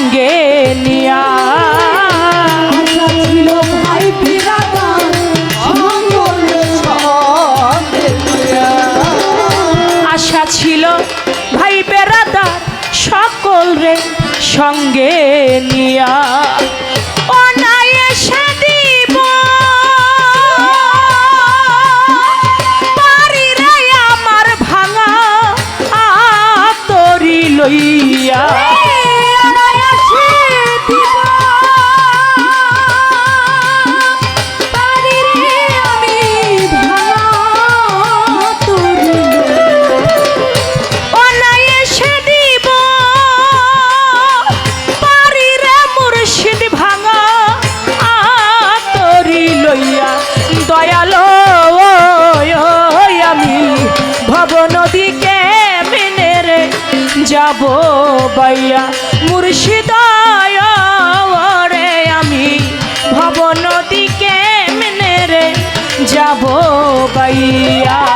সঙ্গে নিয়া আশা ছিল ভাই বেড়াদার সকল রে সঙ্গে নিয়া। যাব বাইয়া মুর্শিদায় রে আমি ভব নদীকে মেনে রে যাব বাইয়া।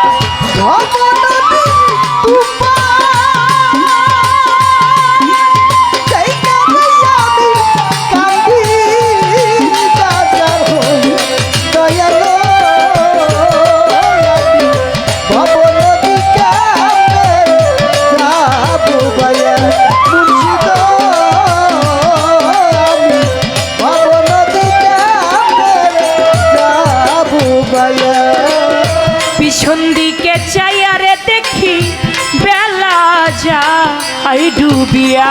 ডুবিয়া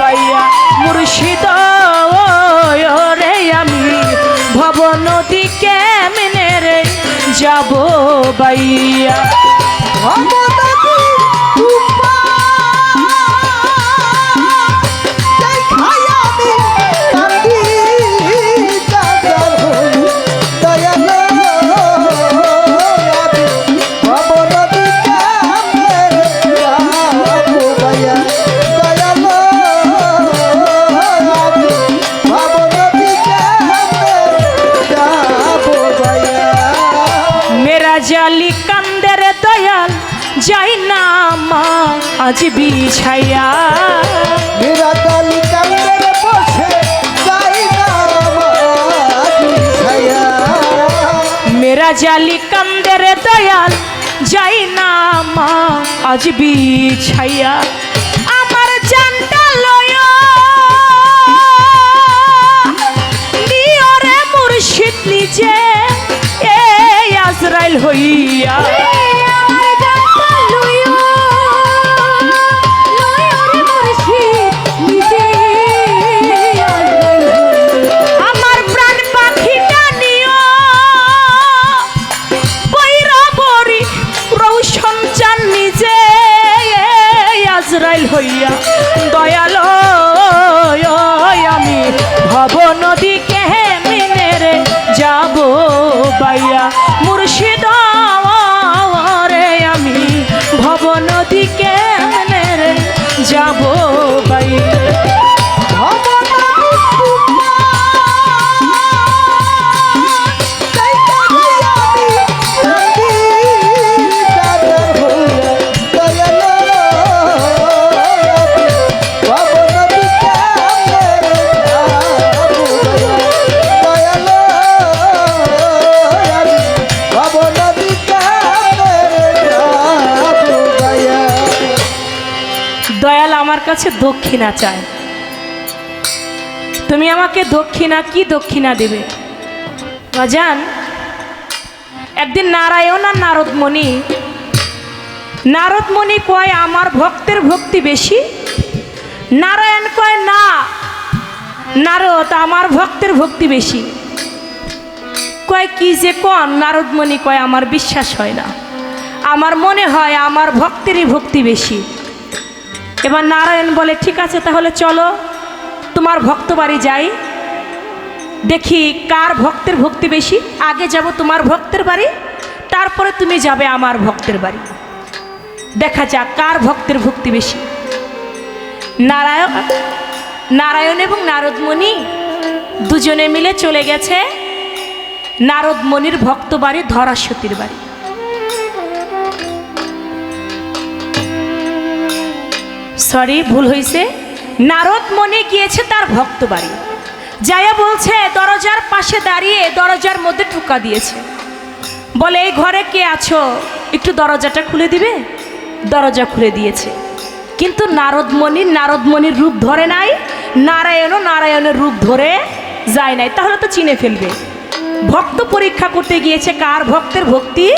পাইয়া মুর্শিদ রে আমি ভব নদী কেমনে রে যাব বাইয়া? বিছাইয়া মেরা জালি কান্দের দয়াল যাই না মা, আজ বিছাইয়া। আমার জানটা লয় নিয়রে মুর্শিদ নিজে এই আজরাইল হইয়া। হইয়া দয়াল আমি ভব নদীকে দক্ষিণা চায়। তুমি আমাকে দক্ষিণা কি দক্ষিণা দেবে? বাজান একদিন নারায়ণ আর নারদমণি নারদমণি কয়, আমার ভক্তের ভক্তি বেশি? নারায়ণ কয়, না, নারদ, আমার ভক্তের ভক্তি বেশি। কয়, কি যে কন? নারদমণি কয়, আমার বিশ্বাস হয় না। আমার মনে হয়, আমার ভক্তেরই ভক্তি বেশি। এবার নারায়ণ বলে, ঠিক আছে, তাহলে চলো, তোমার ভক্ত বাড়ি যাই। দেখি কার ভক্তের ভক্তি বেশি। আগে যাব তোমার ভক্তের বাড়ি, তারপরে তুমি যাবে আমার ভক্তের বাড়ি। দেখা যাক কার ভক্তের ভক্তি বেশি। নারায়ণ নারায়ণ এবং নারদমণি দুজনে মিলে চলে গেছে নারদমণির ভক্ত বাড়ি ধরাসতীর বাড়ি। সরি, ভুল হয়েছে নারদ মনে গিয়েছে তার ভক্ত বাড়ি। যাইয়া বলছে, দরজার পাশে দাঁড়িয়ে দরজার মধ্যে ঠুকা দিয়েছে। বলে, এই ঘরে কে আছো? একটু দরজাটা খুলে দিবে? দরজা খুলে দিয়েছে। কিন্তু নারদমণির নারদমণির রূপ ধরে নাই। নারায়ণও নারায়ণের রূপ ধরে যায় নাই। তাহলে তো চিনে ফেলবে। ভক্ত পরীক্ষা করতে গিয়েছে কার ভক্তের ভক্তি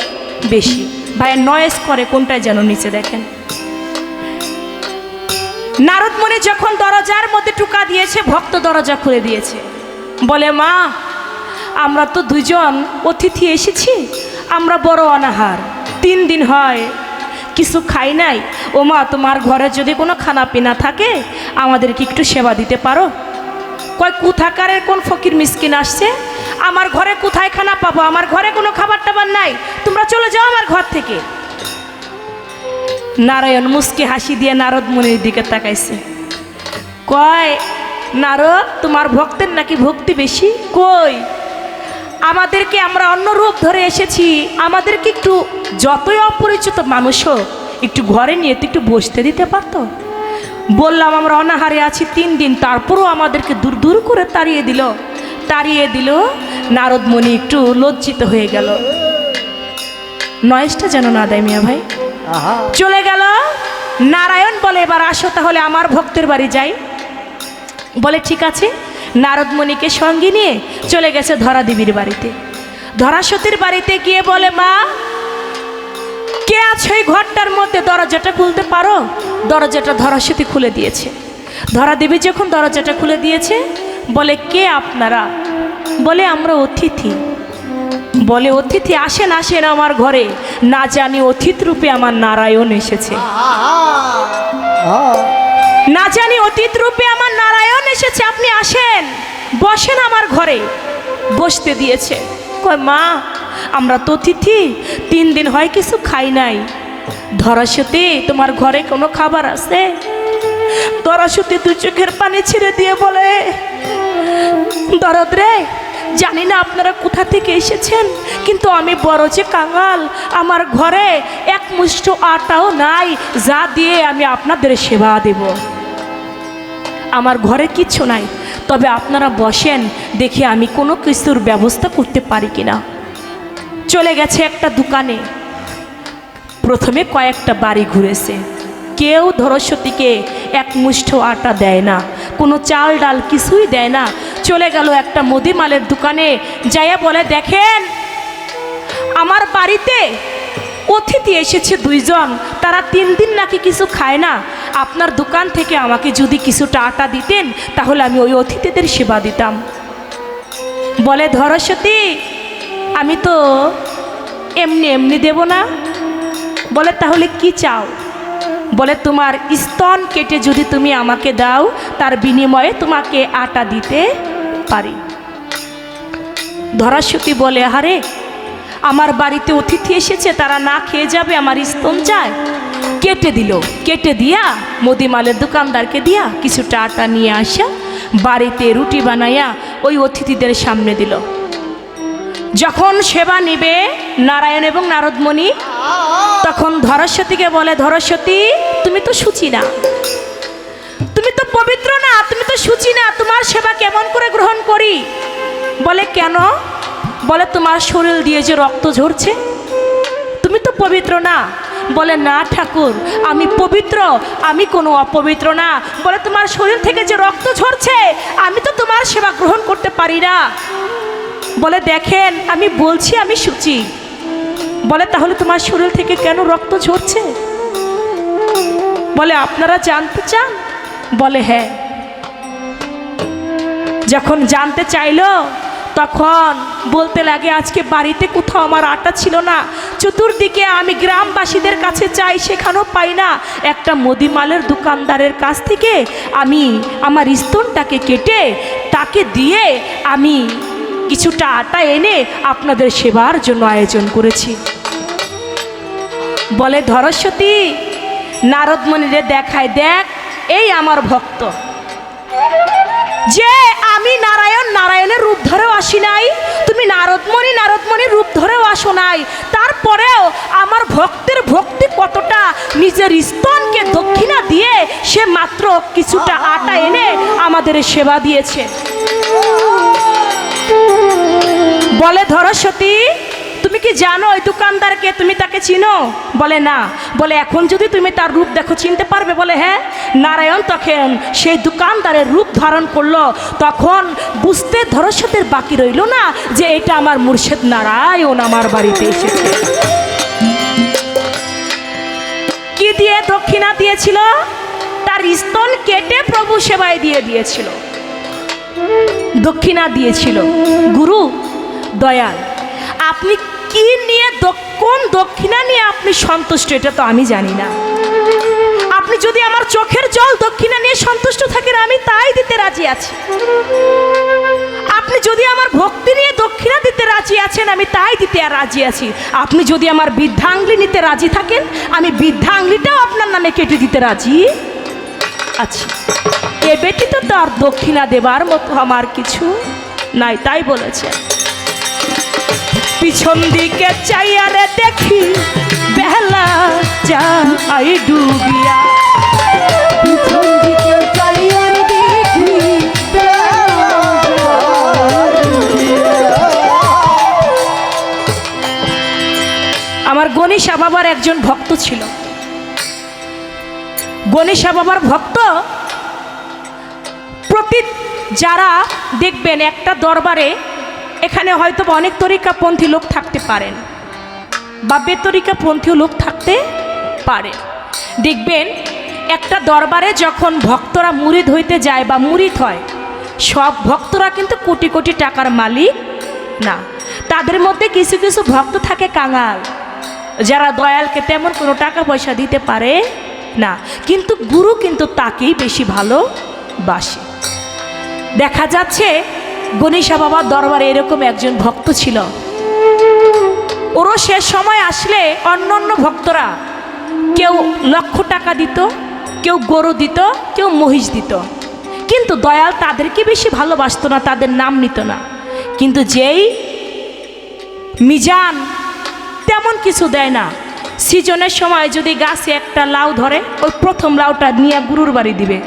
বেশি? ভাই নয়েস করে কোনটায় যেন নিচে দেখেন। নারদমণি যখন দরজার মধ্যে টুকা দিয়েছে, ভক্ত দরজা খুলে দিয়েছে। বলে, মা, আমরা তো দুজন অতিথি এসেছি, আমরা বড় অনাহার, তিন দিন হয়, কিছু খাই নাই। ও মা, তোমার ঘরে যদি কোনো খানা পিনা থাকে, আমাদেরকে একটু সেবা দিতে পারো? কয়, কুথাকারের কোন ফকির মিসকিন আসছে? আমার ঘরে কোথায় খানা পাবো? আমার ঘরে কোনো খাবার টাবার নাই। তোমরা চলে যাও আমার ঘর থেকে। নারায়ণ মুসকে হাসি দিয়ে নারদ মুনির দিকে তাকাইছে। কয়, নারদ, তোমার ভক্তের নাকি ভক্তি বেশি? কই? আমাদেরকে আমরা অন্য রূপ ধরে এসেছি। আমাদেরকে একটু যতই অপরিচিত মানুষ একটু ঘরে নিয়ে তো একটু বসতে দিতে পারতো? বললাম, আমরা অনাহারে আছি তিন দিন। তারপরও আমাদেরকে দূর দূর করে তাড়িয়ে দিল। তাড়িয়ে দিল নারদমণি একটু লজ্জিত হয়ে গেল। নয়েসটা যেন না দেয় মিয়া ভাই। চলে গেল। নারায়ণ বলে, এবার আসো তাহলে আমার ভক্তের বাড়ি যাই। বলে, ঠিক আছে। নারদমণিকে সঙ্গে নিয়ে চলে গেছে ধরা দেবীর বাড়িতে। ধরাসতীর বাড়িতে গিয়ে বলে, মা, কে আছে ওই ঘরটার মধ্যে? দরজাটা খুলতে পারো? দরজাটা ধরাসতী খুলে দিয়েছে। ধরা দেবী যখন দরজাটা খুলে দিয়েছে, বলে, কে আপনারা? বলে, আমরা অতিথি। বলে, অতিথি আসেন আসেন আমার ঘরে। না জানি অতিথ রূপে আমার নারায়ণ এসেছে। না জানি অতীত রূপে আমার নারায়ণ এসেছে, আপনি আসেন। বসেন আমার ঘরে। বসতে দিয়েছে। কয়, মা, আমরা তো অতিথি, তিন দিন হয় কিছু খাই নাই। ধরাসতে তোমার ঘরে কোনো খাবার আছে? ধরাসতে তুই চোখের পানি ছেড়ে দিয়ে বলে, দরদ রে জানি না আপনারা কোথা থেকে এসেছেন, কিন্তু আমি বড় যে কাঙাল, আমার ঘরে এক মুষ্ট আটাও নাই, যা দিয়ে আমি আপনাদের সেবা দেব। আমার ঘরে কিচ্ছু নাই, তবে আপনারা বসেন, দেখি আমি কোনো কিছুর ব্যবস্থা করতে পারি কিনা। চলে গেছে একটা দোকানে। প্রথমে কয়েকটা বাড়ি ঘুরেছে। কেউ ধরস্বতীকে এক মুষ্ঠ আটা দেয় না, কোনো চাল ডাল কিছুই দেয় না চলে গেল একটা মুদিমালের দোকানে, যাইয়া বলে, দেখেন, আমার বাড়িতে অতিথি এসেছে দুইজন, তারা তিন দিন নাকি কিছু খায় না। আপনার দোকান থেকে আমাকে যদি কিছুটা আটা দিতেন, তাহলে আমি ওই অতিথিদের সেবা দিতাম। বলে ধরস্বতী আমি তো এমনি এমনি দেব না। বলে, তাহলে কি চাও? বলে, তোমার স্তন কেটে যদি তুমি আমাকে দাও, তার বিনিময়ে তোমাকে আটা দিতে পারি। ধরাসতী বলে আরে আমার বাড়িতে অতিথি এসেছে, তারা না খেয়ে যাবে, আমার স্তন চায়। কেটে দিল, কেটে দিয়া মুদিমালের দোকানদারকে দিয়া কিছুটা আটা নিয়ে আসা, বাড়িতে রুটি বানাইয়া ওই অতিথিদের সামনে দিল। যখন সেবা নিবে নারায়ণ এবং নারদমণি, তখন ধরস্বতীকে বলে ধরস্বতী তুমি তো সুচি না। পবিত্র না, তুমি তো সুচি না, তোমার সেবা কেমন করে গ্রহণ করি? বলে, কেন? বলে, তোমার শরীর দিয়ে যে রক্ত ঝরছে। তুমি তো পবিত্র না। বলে, না ঠাকুর, আমি পবিত্র, আমি কোনো অপবিত্র না। বলে, তোমার শরীর থেকে যে রক্ত ঝরছে, আমি তো তোমার সেবা গ্রহণ করতে পারি না। বলে, দেখেন, আমি বলছি, আমি সুচি। বলে, তাহলে তোমার শরীর থেকে কেন রক্ত ঝরছে? বলে, আপনারা জানতে চান? বলে হ্যাঁ। যখন জানতে চাইলো, তখন বলতে লাগে, আজকে বাড়িতে কোথাও আমার আটা ছিল না। চতুর্দিকে আমি গ্রামবাসীদের কাছে চাই, সেখানেও পাই না। একটা মুদিমালের দোকানদারের কাছ থেকে আমি আমার স্তনটাকে কেটে, তাকে দিয়ে আমি কিছুটা আটা এনে আপনাদের সেবার জন্য আয়োজন করেছি। বলে, ধরস্বতী নারদমণিরে দেখায় দেখ এই আমার ভক্ত। যে আমি নারায়ণ নারায়ণের রূপ ধরেও আসি নাই, তুমি নারদমণি নারদমণির রূপ ধরেও আসো নাই, তারপরেও আমার ভক্তের ভক্তি কতটা নিজের স্তনকে দক্ষিণা দিয়ে সে মাত্র কিছুটা আটা এনে আমাদের সেবা দিয়েছে। বলে ধরস্বতী তুমি কি জানো ওই দোকানদারকে তুমি তাকে চিনো? বলে না। বলে, এখন যদি তুমি তার রূপ দেখো, চিনতে পারবে? বলে হ্যাঁ নারায়ণ তখন সেই দোকানদারের রূপ ধারণ করল। তখন বুঝতে ধরস্বতের বাকি রইল না যে এটা আমার মুর্শেদ নারায়ণ আমার বাড়িতে এসেছে। কি দিয়ে দক্ষিণা দিয়েছিল? তার স্তন কেটে প্রভু সেবায় দিয়ে দিয়েছিল। দক্ষিণা দিয়েছিল। গুরু, দয়াল, আপনি কি নিয়ে কোন দক্ষিণা নিয়ে আপনি সন্তুষ্ট এটা তো আমি জানি না। আপনি যদি আমার চোখের জল দক্ষিণা নিয়ে সন্তুষ্ট থাকেন, আমি তাই দিতে রাজি আছি। আপনি যদি আমার ভক্তি নিয়ে দক্ষিণা দিতে রাজি আছেন, আমি তাই দিতে রাজি আছি। আপনি যদি আমার বৃদ্ধাঙ্গলি নিতে রাজি থাকেন, আমি বৃদ্ধাঙ্গলিটাও আপনার নামে কেটে দিতে রাজি আছি। এ ব্যতীত তো আর দক্ষিণা দেবার মতো আমার কিছু নাই, তাই বলেছে পিছন দিকে চাইয়ারে দেখি বেলা যাই ডুবিয়া। পিছন আমার গণেশা বাবার একজন ভক্ত ছিল। গণেশা বাবার ভক্ত প্রতি যারা দেখবেন একটা দরবারে এখানে হয়তো অনেক তরিকাপন্থী লোক থাকতে পারেন বা বেতরিকাপন্থী লোক থাকতে পারে। দেখবেন, একটা দরবারে যখন ভক্তরা মুরিদ হইতে যায় বা মুরিদ হয়, সব ভক্তরা কিন্তু কোটি কোটি টাকার মালিক না। তাদের মধ্যে কিছু কিছু ভক্ত থাকে কাঙাল, যারা দয়ালকে তেমন কোনো টাকা পয়সা দিতে পারে না। কিন্তু গুরু কিন্তু তাকেই বেশি ভালোবাসে। দেখা যাচ্ছে গণেশা বাবার দরবারে এরকম একজন ভক্ত ছিল। ওরও শেষ সময় আসলে অন্য অন্য ভক্তরা কেউ লক্ষ টাকা দিত, কেউ গরু দিত, কেউ মহিষ দিত। কিন্তু দয়াল তাদেরকে বেশি ভালোবাসতো না, তাদের নাম নিত না। কিন্তু যেই মিজান তেমন কিছু দেয় না। সিজনের সময় যদি গাছে একটা লাউ ধরে, ওই প্রথম লাউটা নিয়ে গুরুর বাড়ি দিবে।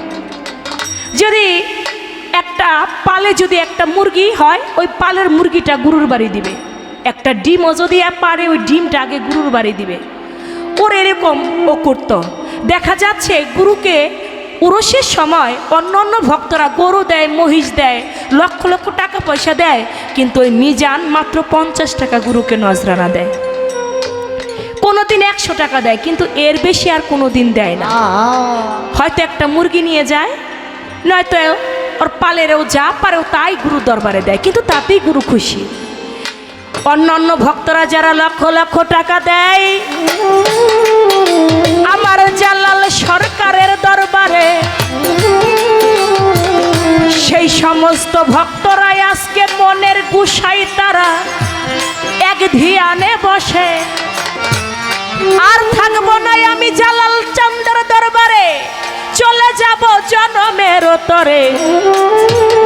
যদি একটা পালে যদি একটা মুরগি হয় ওই পালের মুরগিটা গুরুর বাড়ি দিবে। একটা ডিমও যদি পারে ওই ডিমটা আগে গুরুর বাড়ি দিবে। ওর এরকম ও করতো। দেখা যাচ্ছে গুরুকে উরসের সময় অন্য অন্য ভক্তরা গরু দেয় মহিষ দেয় লক্ষ লক্ষ টাকা পয়সা দেয় কিন্তু ওই মিজান মাত্র পঞ্চাশ টাকা গুরুকে নজরানা দেয়। কোনোদিন একশো টাকা দেয় কিন্তু এর বেশি আর কোনো দিন দেয় না। হয়তো একটা মুরগি নিয়ে যায় নয়তো ওর পালেরও যা পারেও তাই গুরু দরবারে দেয়, কিন্তু তাতেই গুরু খুশি। অন্য অন্য ভক্তরা যারা লক্ষ লক্ষ টাকা দেয়, আমার জালাল সরকারের দরবারে, সেই সমস্ত ভক্তরাই আজকে মনের গুসাই তারা, এক ধিয়ানে বসে। আর থাকব না আমি জালাল চন্দ্র দরবারে। চলে যাব জনমের তরে।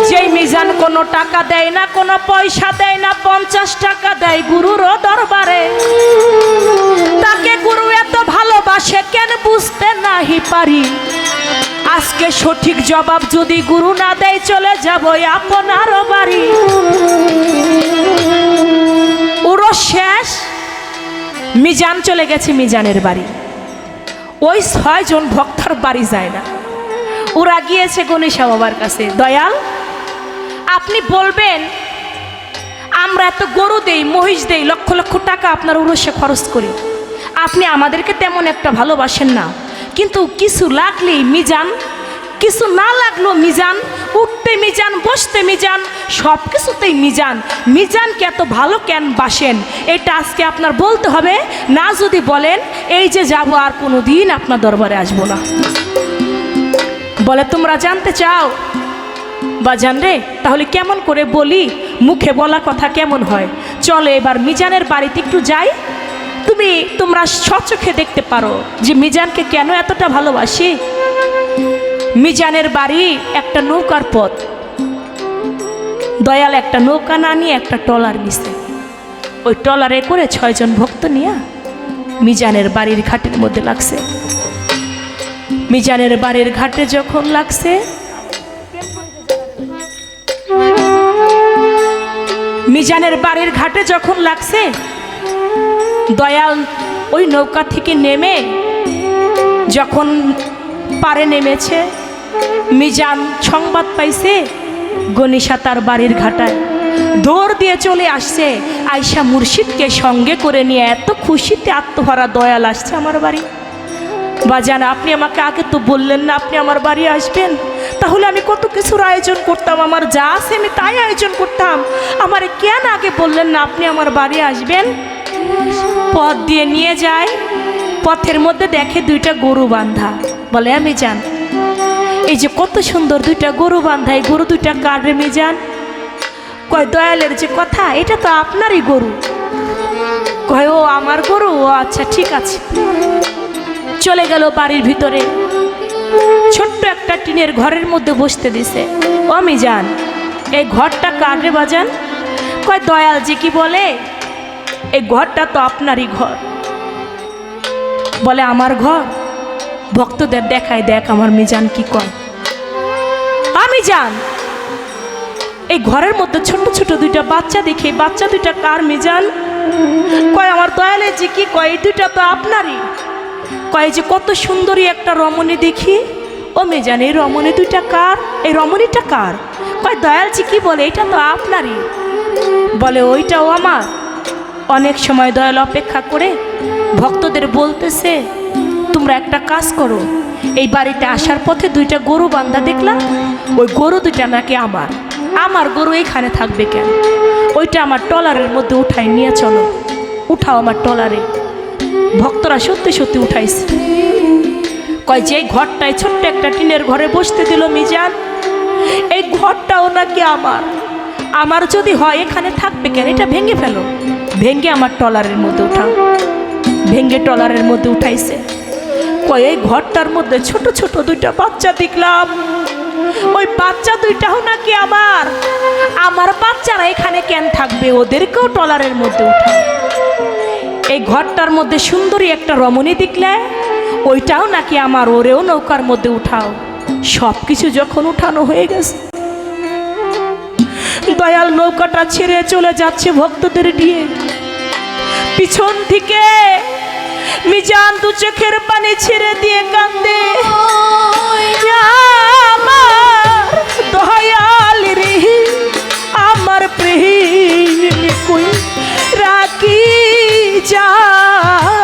যেই মিজান কোনো টাকা দেয় না, কোনো পয়সা দেয় না, পঞ্চাশ টাকা দেয় গুরুরও দরবারে। তাকে গুরু এত ভালোবাসে, কেন বুঝতে নাহি পারি। আজকে সঠিক জবাব যদি গুরু না দেয়, চলে যাব আপনার বাড়ি। উড়ো শেষ। মিজান চলে গেছে মিজানের বাড়ি। ওই ছয়জন ভক্তর বাড়ি যায় না। ওরা গিয়েছে গণেশা বাবার কাছে, দয়াল, আপনি বলবেন, আমরা এত গরু দেই, মহিষ দেই, লক্ষ লক্ষ টাকা আপনার উরসে খরচ করি। আপনি আমাদেরকে তেমন একটা ভালোবাসেন না। কিন্তু কিছু লাগলেই মিজান, কিছু না লাগল মিজান উঠতে মিজান, বসতে মিজান সব কিছুতেই মিজান। মিজানকে এত ভালো কেন বাসেন? এটা আজকে আপনার বলতে হবে। না যদি বলেন, এই যে যাব আর কোনো দিন আপনার দরবারে আসব না। বলে, তোমরা জানতে চাও? বা জানরে তাহলে কেমন করে বলি? মুখে বলা কথা কেমন হয়? চলো এবার মিজানের বাড়িতে একটু যাই। তুমি, তোমরা সচোখে দেখতে পারো যে মিজানকে কেন এতটা ভালোবাসি? মিজানের বাড়ি একটা নৌকার পথ। দয়াল একটা নৌকা না নিয়ে একটা টলার নিছে। ওই টলারে করে ছয়জন ভক্ত নিয়ে মিজানের বাড়ির ঘাটের মধ্যে লাগছে। মিজানের বাড়ির ঘাটে যখন লাগছে, মিজানের বাড়ির ঘাটে যখন লাগছে, দয়াল ওই নৌকা থেকে নেমে যখন পারে নেমেছে মিজান সংবাদ পাইছে, গনিশা তার বাড়ির ঘাটায়। দৌড় দিয়ে চলে আসছে আয়সা মুর্শিদকে সঙ্গে করে নিয়ে এত খুশিতে আত্মহারা দয়াল আসছে আমার বাড়ি। বা বাজান, আপনি আমাকে আগে তো বললেন না আপনি আমার বাড়ি আসবেন। তাহলে আমি কত কিছুর আয়োজন করতাম, আমার যা আছে আমি তাই আয়োজন করতাম। আমারে কেন আগে বললেন না আপনি আমার বাড়ি আসবেন? পথ দিয়ে নিয়ে যায়, পথের মধ্যে দেখে দুইটা গরু বান্ধা বলে আমি যান এই যে কত সুন্দর দুইটা গরু বান্ধা এই গরু দুইটা কারে মিজান। কয়, দয়ালের যে কথা, এটা তো আপনারই গরু। কয়, ও আমার গরু? ও আচ্ছা ঠিক আছে। চলে গেল বাড়ির ভিতরে। ছোট্ট একটা টিনের ঘরের মধ্যে বসতে দিছে। অমি যান এই ঘরটা কারে বাজান। কয়, দয়াল যে কি বলে? এই ঘরটা তো আপনারই ঘর। বলে, আমার ঘর? ভক্তদের দেখায় দেখ আমার মিজান কি কয় আমি যান এই ঘরের মধ্যে ছোট ছোট দুইটা বাচ্চা দেখে বাচ্চা দুইটা কার মিজান? কয়, আমার দয়ালে যে কি কয়, এই দুইটা তো আপনারই। কয় যে কত সুন্দরী একটা রমণী দেখি। ও মেজান, এই রমণী দুইটা কার? এই রমণীটা কার? কয় দয়ালজি কি বলে, এটা তো আপনারই। বলে, ওইটাও আমার। অনেক সময় দয়াল অপেক্ষা করে ভক্তদের বলতেছে তোমরা একটা কাজ করো। এই বাড়িতে আসার পথে দুইটা গরু বান্ধা দেখলাম ওই গরু দুইটা নাকি আমার। আমার গরু এখানে থাকবে কেন? ওইটা আমার টলারের মধ্যে উঠাই নিয়ে চলো। উঠাও আমার টলারে ভক্তরা সত্যি সত্যি উঠাইছে। কয়, যে ঘরটায় ছোট্ট একটা টিনের ঘরে বসতে দিল মিজান, এই ঘরটাও নাকি আমার। আমার যদি হয়, এখানে থাকবে কেন? এটা ভেঙে ফেলো। ভেঙে আমার টলারের মধ্যে উঠাও। ভেঙে টলারের মধ্যে উঠাইছে। কয় এই ঘরটার মধ্যে ছোট ছোট দুইটা বাচ্চা দেখলাম। ওই বাচ্চা দুইটাও নাকি আমার। আমার বাচ্চারা এখানে কেন থাকবে? ওদেরকেও টলারের মধ্যে উঠাও। এই ঘরটার মধ্যে সুন্দরী একটা রমণী দেখলে, ওইটাও নাকি আমার, ওরেও নৌকার মধ্যে উঠাও। সব কিছু যখন উঠানো হয়ে গেছে, দয়াল নৌকাটা ছেড়ে চলে যাচ্ছে ভক্তদের নিয়ে। পিছন থেকে মিজান দু চোখের পানি ছেড়ে দিয়ে কান্দে। রাখি জালা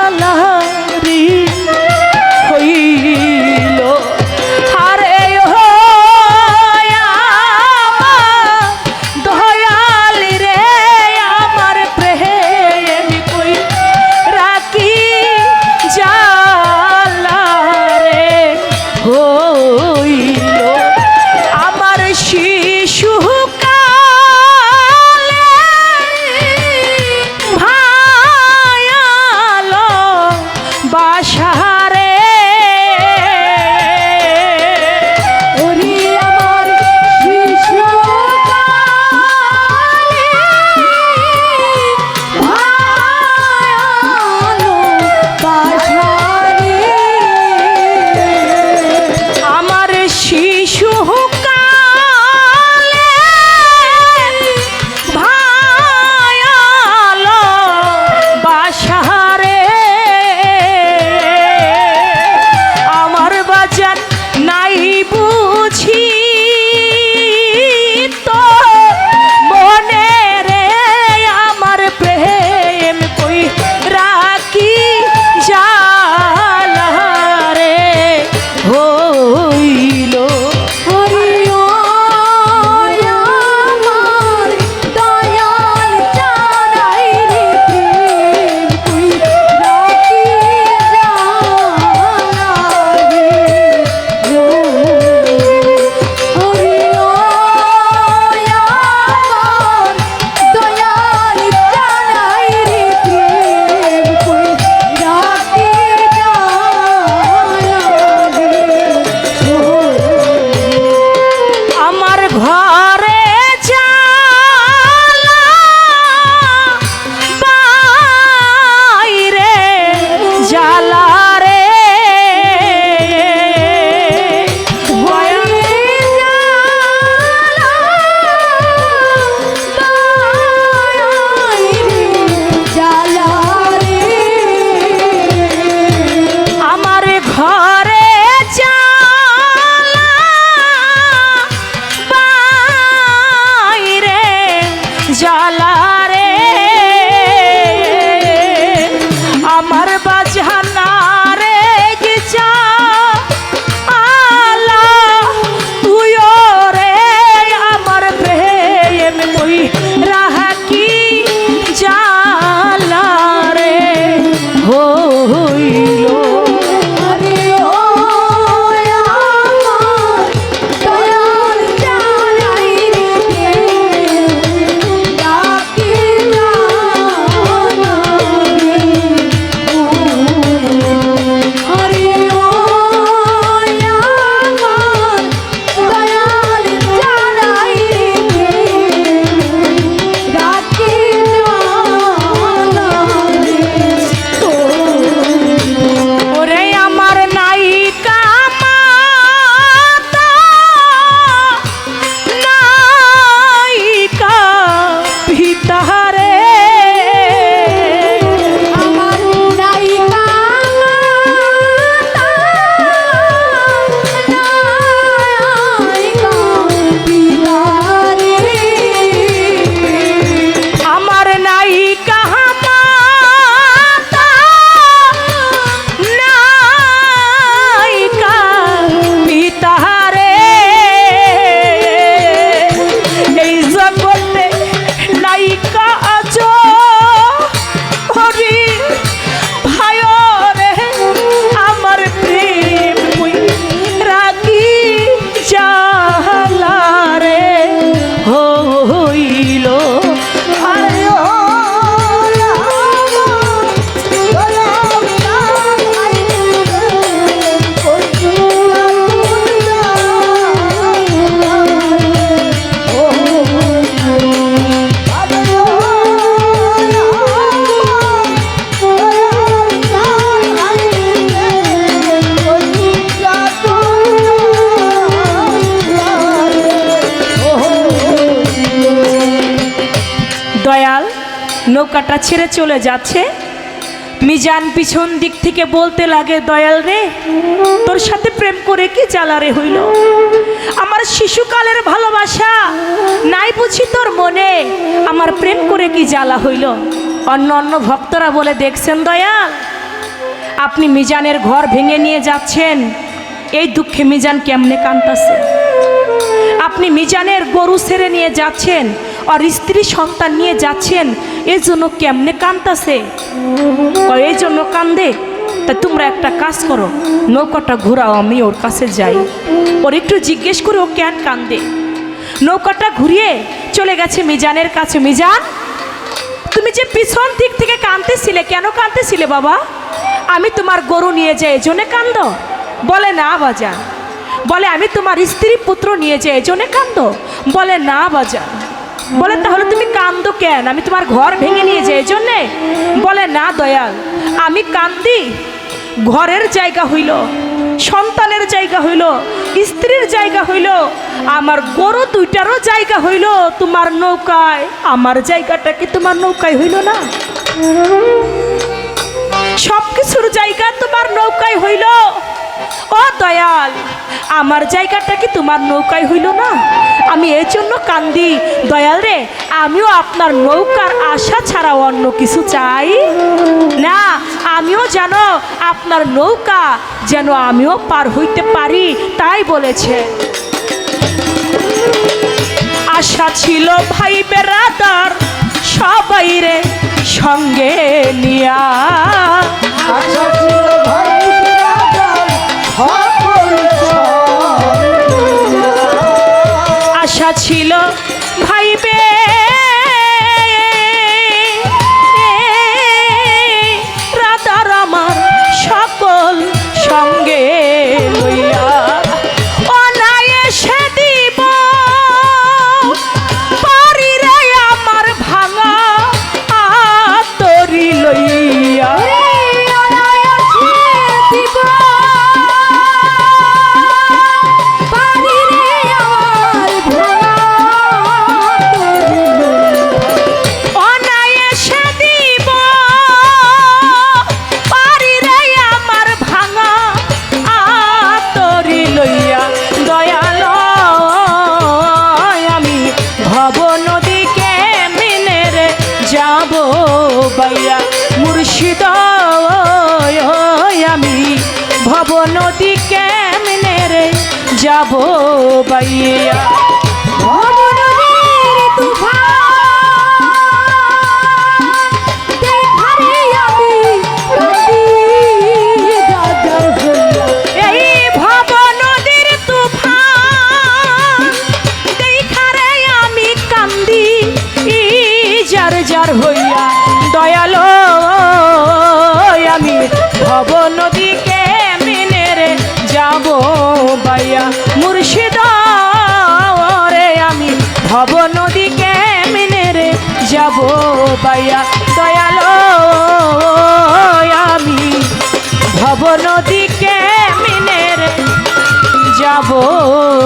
চলে যাচ্ছে। মিজান পিছন দিক থেকে বলতে লাগে, দয়াল রে, তোর সাথে প্রেম করে কি জ্বালারে হইল? আমার শিশুকালের ভালোবাসা, নাই বুঝি তোর মনে, আমার প্রেম করে কি জ্বালা হইল? অন্য অন্য ভক্তরা বলে, দেখছেন দয়াল, আপনি মিজানের ঘর ভেঙে নিয়ে যাচ্ছেন। এই দুঃখে মিজান কেমনে কান্তাছে আপনি মিজানের গরু ছেড়ে নিয়ে যাচ্ছেন, আর স্ত্রী সন্তান নিয়ে যাচ্ছেন এই জন্য কেমনে কান্তাছে এই জন্য কান্দে? তা তোমরা একটা কাজ করো, নৌকাটা ঘুরাও, আমি ওর কাছে যাই। ওর একটু জিজ্ঞেস করে ও কেন কান্দে? নৌকাটা ঘুরিয়ে চলে গেছে মিজানের কাছে। মিজান, তুমি যে পিছন দিক থেকে কাঁদতেছিলে, কেন কাঁদতেছিলে বাবা? আমি তোমার গরু নিয়ে যাই, এজন্য কান্দ? বলে না বাজান। বলে, আমি তোমার স্ত্রী পুত্র নিয়ে যাই, এজন্য কান্দ? বলে না বাজান। বলে, তাহলে তুমি কেন? আমি তোমার ঘর ভেঙে নিয়ে যাই জন্যে? বলে, না, দয়াল, আমি কান্দি। ঘরের জায়গা হইল, সন্তানের জায়গা হইল, স্ত্রীর জায়গা হইল, আমার গরু দুইটারও জায়গা হইল। তোমার নৌকায়, আমার জায়গাটা কি তোমার নৌকায় হইল না? সব কিছুর জায়গা তোমার নৌকায় হইল। ও দয়াল আমার জায়গাটা কি তোমার নৌকায় হইল না? আমি এই জন্য কান্দি, দয়াল রে, আমিও আপনার নৌকার আশা ছাড়া অন্য কিছু চাই। না, আমিও যেন আপনার নৌকা যেন আমিও পার হইতে পারি, তাই বলেছে। আশা ছিল ভাই বেড়াদার সবাই রে সঙ্গে নিয়া। আশা ছিল ভাই বিরাদার ছিল ভব নদী কেমনে রে? যাব বাইয়া।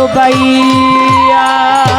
Bahia.